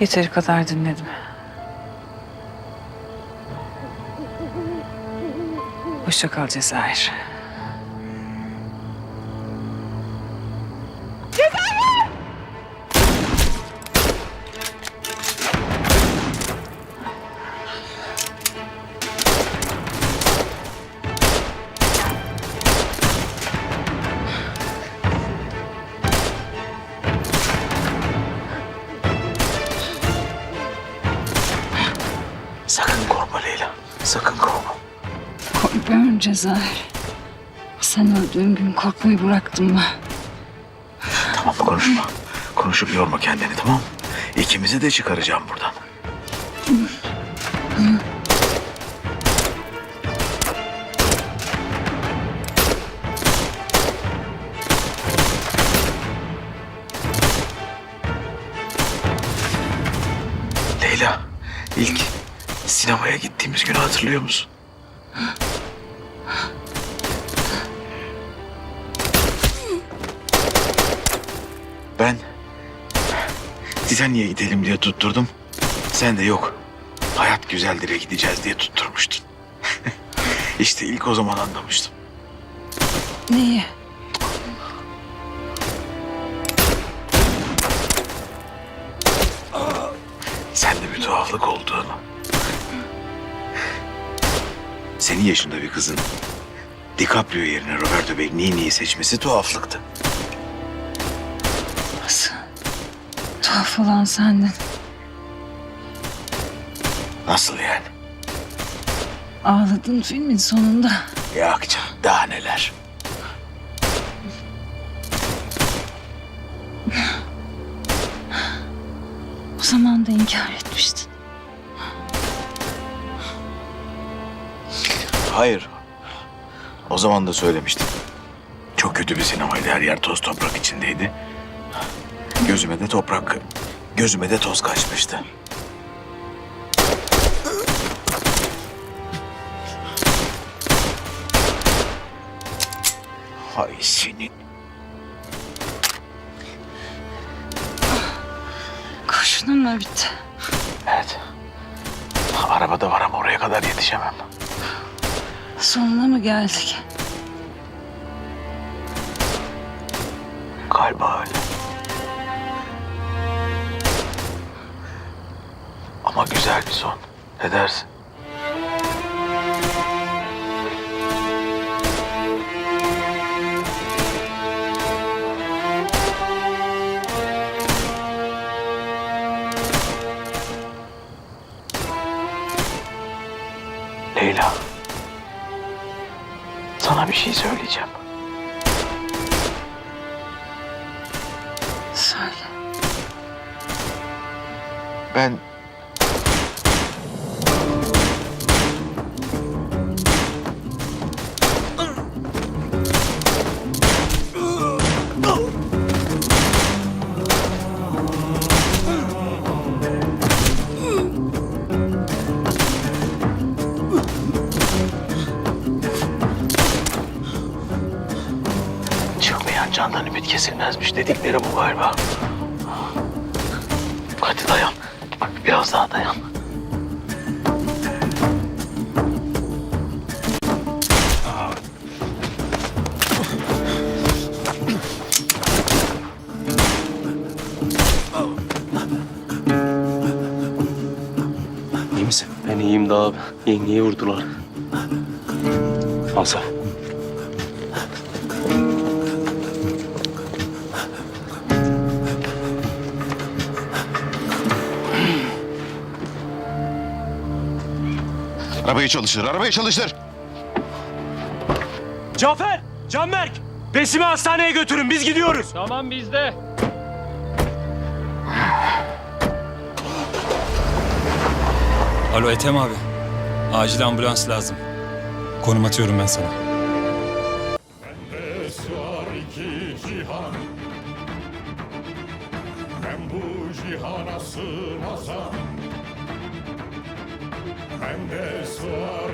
Yeteri kadar dinledim. Hoşça kal Cezayir. Korkmuyorum Cezayir. Sen öldüğün gün korkmayı bıraktım mı? Tamam konuşma. Konuşup yorma kendini tamam? İkimizi de çıkaracağım buradan. Leyla, ilk sinemaya gittiğimiz günü hatırlıyor musun? Ben Titaniye gidelim diye tutturdum. Sen de yok. Hayat güzeldir'e gideceğiz diye tutturmuştun. işte ilk o zaman anlamıştım. Neyi? Sende bir tuhaflık olduğunu. Senin yaşında bir kızın DiCaprio yerine Roberto Benigni'yi seçmesi tuhaflıktı. Nasıl? Tuhaf olan sendin. Nasıl yani? Ağladın filmin sonunda. Yok canım daha neler. O zaman da inkar etmiştin. Hayır. O zaman da söylemiştim. Çok kötü bir sinemaydı. Her yer toz toprak içindeydi. Gözüme de toprak, gözüme de toz kaçmıştı. Hay senin. Kurşunun mu bitti? Evet. Arabada var ama oraya kadar yetişemem. Sonuna mı geldik? Galiba öyle. Ama güzel bir son. Ne dersin? Leyla. Sana bir şey söyleyeceğim. Söyle. Ben Çıkmayan candan ümit kesilmezmiş dedikleri bu galiba. Hadi dayan. Biraz daha dayan. İyi misin? Ben iyiyim de abi. Vurdular. Al Arabayı çalıştır, arabayı çalıştır. Cafer, Canberk, Besim'i hastaneye götürün biz gidiyoruz. Tamam bizde. Alo Ethem abi. Acil ambulans lazım. Konum atıyorum ben sana. Sığar iki cihan Ben bu cihana sığmazam Bende sığar iki